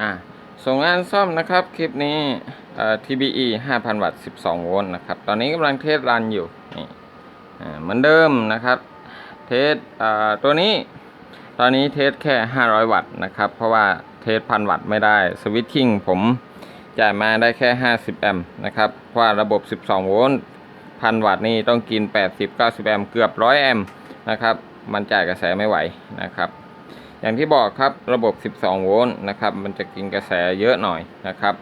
อ่าส่งงานซ่อมนะครับ คลิปนี้เอ่อ TBE 5,000 วัตต์ 12 โวลต์นะครับ ตอนนี้กำลังเทสรันอยู่นี่อ่าเหมือนเดิมนะครับ เทสอ่าตัวนี้ ตอนนี้เทสแค่ 500 วัตต์นะครับ เพราะว่าเทสพันวัตต์ไม่ได้ สวิตชิ่งผมจ่ายมาได้แค่ 50 แอมป์นะครับ เพราะว่าระบบ 12 โวลต์พันวัตต์นี่ต้องกิน 80-90 แอมป์เกือบ 100 แอมป์นะครับ มันจ่ายกระแสไม่ไหวนะครับ อย่างที่บอกครับระบบ 12 โวลต์นะครับมันจะกินกระแสเยอะหน่อยนะครับ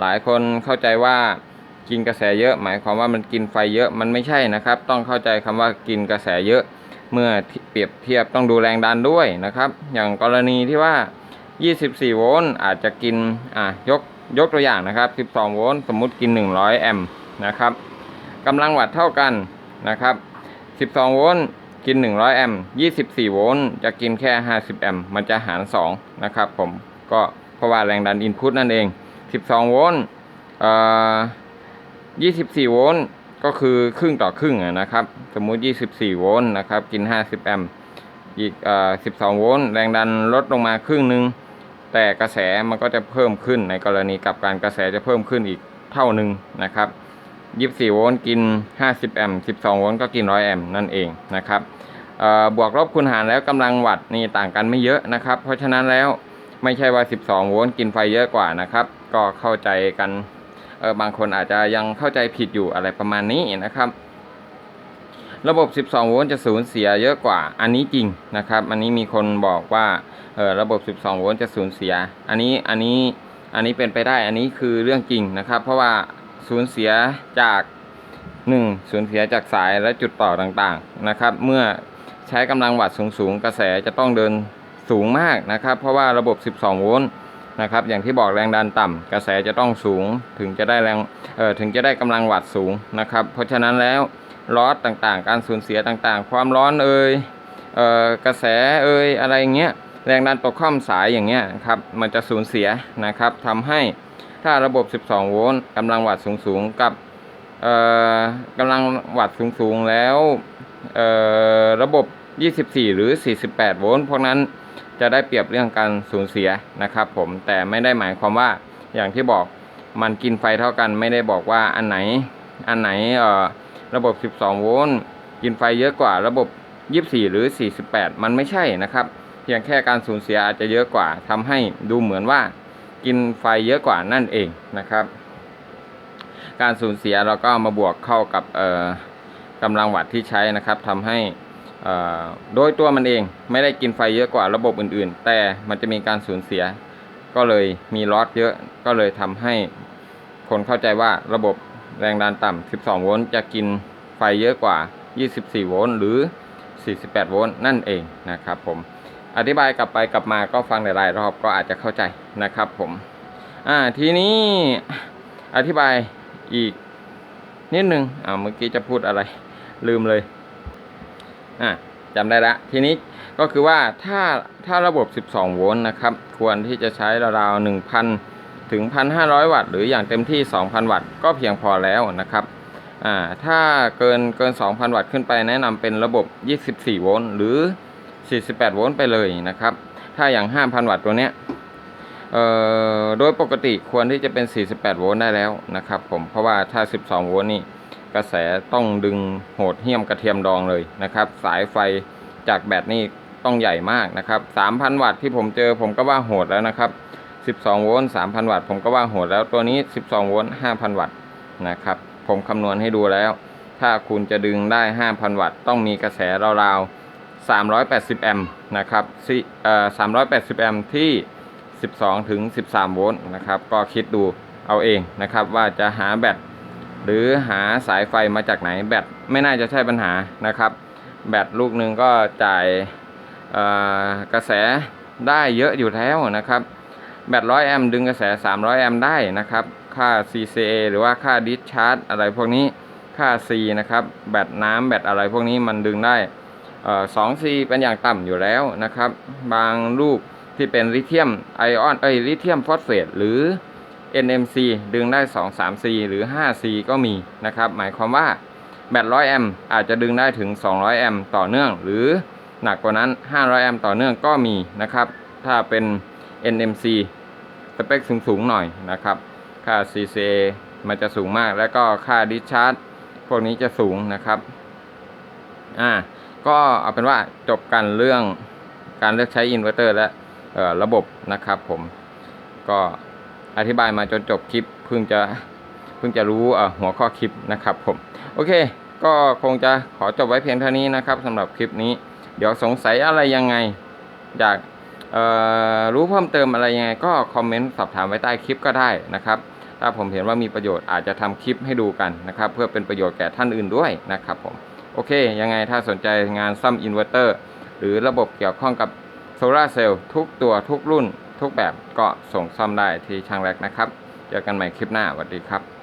หลายคนเข้าใจว่ากินกระแสเยอะ หมายความว่ามันกินไฟเยอะมันไม่ใช่นะครับ ต้องเข้าใจคำว่ากินกระแสเยอะ เมื่อเปรียบเทียบต้องดูแรงดันด้วยนะครับ อย่างกรณีที่ว่า 24 โวลต์อาจจะกินอะยกยกตัวอย่างนะครับ 12 โวลต์สมมุติกิน 100 แอมป์นะครับกำลังวัตต์เท่ากันนะครับ 12 โวลต์ กิน 100 แอมป์24 โวลต์ จะกินแค่ 50 แอมป์ มันจะหาร 2 นะครับผม ก็เพราะว่าแรงดันอินพุตนั่นเอง 12 โวลต์เอ่อ24 โวลต์ ก็คือครึ่งต่อครึ่งอะนะครับ สมมุติ 24 โวลต์นะครับ กิน 50 แอมป์ อีกเอ่อ12 โวลต์ แรงดันลดลงมาครึ่งหนึ่ง แต่กระแสมันก็จะเพิ่มขึ้น ในกรณีกับการกระแสจะเพิ่มขึ้นอีกเท่าหนึ่งนะครับ 24 โวลต์กิน 50 แอมป์ 12 โวลต์ก็กิน 100 แอมป์นั่นเองนะครับบวกลบคูณหารแล้วกำลังวัตต์นี่ต่างกันไม่เยอะนะครับ เพราะฉะนั้นแล้วไม่ใช่ว่า 12 โวลต์กินไฟเยอะกว่านะครับ ก็เข้าใจกันบางคนอาจจะยังเข้าใจผิดอยู่อะไรประมาณนี้นะครับ ระบบ 12 โวลต์จะสูญเสียเยอะกว่า อันนี้จริงนะครับ อันนี้มีคนบอกว่าระบบ 12 โวลต์จะสูญเสีย อันนี้อันนี้อันนี้เป็นไปได้ อันนี้คือเรื่องจริงนะครับ เพราะว่า สูญเสียจาก 1. สูญเสียจากสายและจุดต่อต่างๆนะครับ เมื่อใช้กำลังวัตต์สูงๆ กระแสจะต้องเดินสูงมากนะครับ เพราะว่าระบบ 12 โวลต์นะครับ อย่างที่บอกแรงดันต่ำกระแสจะต้องสูงถึงจะได้แรงเอ่อถึงจะได้กำลังวัตต์สูงนะครับ เพราะฉะนั้นแล้วลอสต่างๆ การสูญเสียต่างๆ ความร้อนเอ่ยเอ่อกระแสเอ่ยอะไรเงี้ยแรงดันตกข้อมสายอย่างเงี้ยครับมันจะสูญเสียนะครับทำให้ ถ้าระบบ 12 โวลต์กำลังวัตต์สูงๆ กับเอ่อกำลังวัตต์สูงๆ แล้วเอ่อระบบ 24 หรือ 48 โวลต์พวกนั้นจะได้เปรียบเรื่องการสูญเสียนะครับผมแต่ไม่ได้หมายความว่าอย่างที่บอกมันกินไฟเท่ากันไม่ได้บอกว่าอันไหนอันไหนเอ่อระบบ 12 โวลต์กินไฟเยอะกว่าระบบ 24 หรือ 48 มันไม่ใช่นะครับ เพียงแค่การสูญเสียอาจจะเยอะกว่าทำให้ดูเหมือนว่า กินไฟเยอะกว่านั่นเองนะครับ การสูญเสียเราก็มาบวกเข้ากับกำลังวัตที่ใช้นะครับทำให้โดยตัวมันเองไม่ได้กินไฟเยอะกว่าระบบอื่นๆ แต่มันจะมีการสูญเสีย ก็เลยมีลอสเยอะก็เลยทำให้คนเข้าใจว่าระบบแรงดันต่ำ 12 โวลต์จะกินไฟเยอะกว่า 24 โวลต์หรือ 48 โวลต์นั่นเองนะครับผม อธิบายกลับไปกลับมาก็ฟังหลายๆรอบก็อาจจะเข้าใจนะครับผมอ่าทีนี้อธิบายอีกนิดนึงอ่าเมื่อกี้จะพูดอะไร ลืมเลยอ่าจำได้ละทีนี้ก็คือว่าถ้าถ้าระบบ 12 โวลต์นะครับ ควรที่จะใช้ราวๆ1,000 ถึง 1,500 วัตต์ หรืออย่างเต็มที่ 2,000 วัตต์ก็เพียงพอแล้วนะครับอ่าถ้าเกินเกิน 2,000 วัตต์ขึ้นไปแนะนำเป็นระบบ 24 โวลต์หรือ 48 โวลต์ไปเลยนะครับ ถ้าอย่าง 5,000 วัตต์ตัวเนี้ยโดยปกติควรที่จะเป็น 48 โวลต์ได้แล้วนะครับผม เพราะว่าถ้า 12 โวลต์นี่กระแสต้องดึงโหดเหี้ยมกระเทียมดองเลยนะครับ สายไฟจากแบตนี่ต้องใหญ่มากนะครับ 3,000 วัตต์ที่ผมเจอผมก็ว่าโหดแล้วนะครับ 12 โวลต์ 3,000 วัตต์ผมก็ว่าโหดแล้วตัวนี้ 12 โวลต์ 5,000 วัตต์นะครับ ผมคำนวณให้ดูแล้ว ถ้าคุณจะดึงได้ 5,000 วัตต์ต้องมีกระแสราวๆ 380 แอมป์นะครับซิเอ่อ380 แอมป์ที่ 12 ถึง 13 โวลต์นะครับ ก็คิดดูเอาเองนะครับว่าจะหาแบตหรือหาสายไฟมาจากไหนแบตไม่น่าจะใช่ปัญหานะครับ แบตลูกหนึ่งก็จ่ายเอ่อกระแสได้เยอะอยู่แล้วนะครับ แบตร้อยแอมป์ดึงกระแส 300 แอมป์ได้นะครับ ค่า CCA หรือว่าค่าดิสชาร์จอะไรพวกนี้ค่า C นะครับ แบตน้ำแบตอะไรพวกนี้มันดึงได้ เอ่อ 2C เป็นอย่างต่ำอยู่แล้วนะครับ บางลูกที่เป็นลิเธียมไอออนเอ้ยลิเธียมฟอสเฟตหรือ NMC ดึงได้ 2 3C หรือ 5C ก็มีนะครับ หมายความว่าแบต100 แอมป์อาจจะดึงได้ถึง 200 แอมป์ต่อเนื่อง หรือหนักกว่านั้น 500 แอมป์ต่อเนื่องก็มีนะครับ ถ้าเป็น NMC สเปคสูงๆหน่อยนะครับ ค่า CCA มันจะสูงมาก แล้วก็ค่าดิชาร์จพวกนี้จะสูงนะครับ อ่าก็เอาเป็นว่าจบกันเรื่องการเลือกใช้อินเวอร์เตอร์และเอ่อระบบนะครับผมก็อธิบายมาจนจบคลิปเพิ่งจะเพิ่งจะรู้เอ่อหัวข้อคลิปนะครับผมโอเค ก็คงจะขอจบไว้เพียงเท่านี้นะครับสำหรับคลิปนี้ เดี๋ยวสงสัยอะไรยังไง อยากเอ่อรู้เพิ่มเติมอะไรยังไง ก็คอมเมนต์สอบถามไว้ใต้คลิปก็ได้นะครับ ถ้าผมเห็นว่ามีประโยชน์อาจจะทำคลิปให้ดูกันนะครับ เพื่อเป็นประโยชน์แก่ท่านอื่นด้วยนะครับผม โอเค ยังไงถ้าสนใจงานซ่อมอินเวอร์เตอร์หรือระบบเกี่ยวข้องกับโซลาเซลล์ทุกตัวทุกรุ่น ทุกแบบก็ส่งซ่อมได้ที่ช่างแรกนะครับ เจอกันใหม่คลิปหน้าสวัสดีครับ